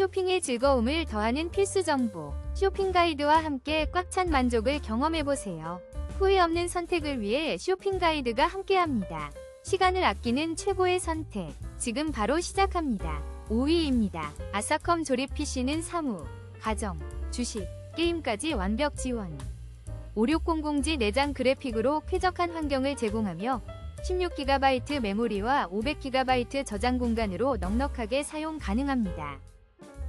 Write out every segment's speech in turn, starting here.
쇼핑의 즐거움을 더하는 필수 정보. 쇼핑 가이드와 함께 꽉 찬 만족을 경험해보세요. 후회 없는 선택을 위해 쇼핑 가이드가 함께합니다. 시간을 아끼는 최고의 선택. 지금 바로 시작합니다. 5위입니다. 아사컴 조립 PC는 사무, 가정, 주식, 게임까지 완벽 지원. 5600G 내장 그래픽으로 쾌적한 환경을 제공하며 16GB 메모리와 500GB 저장 공간으로 넉넉하게 사용 가능합니다.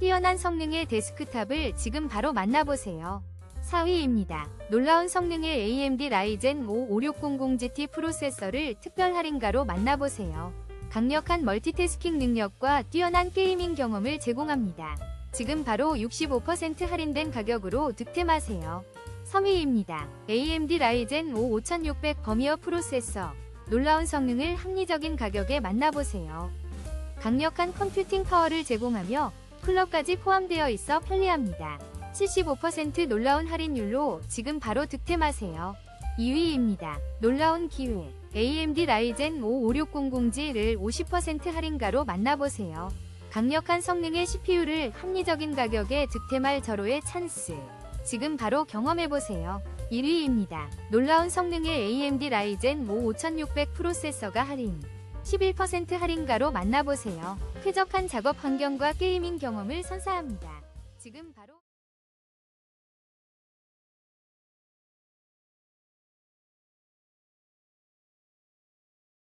뛰어난 성능의 데스크탑을 지금 바로 만나보세요. 4위입니다. 놀라운 성능의 AMD 라이젠 5 5600GT 프로세서를 특별 할인가로 만나보세요. 강력한 멀티태스킹 능력과 뛰어난 게이밍 경험을 제공합니다. 지금 바로 65% 할인된 가격으로 득템하세요. 3위입니다. AMD 라이젠 5 5600 버미어 프로세서 놀라운 성능을 합리적인 가격에 만나보세요. 강력한 컴퓨팅 파워를 제공하며 쿨러까지 포함되어 있어 편리합니다. 75% 놀라운 할인율로 지금 바로 득템하세요. 2위입니다. 놀라운 기회. AMD 라이젠 5 5600G를 50% 할인가로 만나보세요. 강력한 성능의 CPU를 합리적인 가격에 득템할 절호의 찬스. 지금 바로 경험해보세요. 1위입니다. 놀라운 성능의 AMD 라이젠 5 5600 프로세서가 할인. 11% 할인가로 만나보세요. 쾌적한 작업 환경과 게이밍 경험을 선사합니다. 지금 바로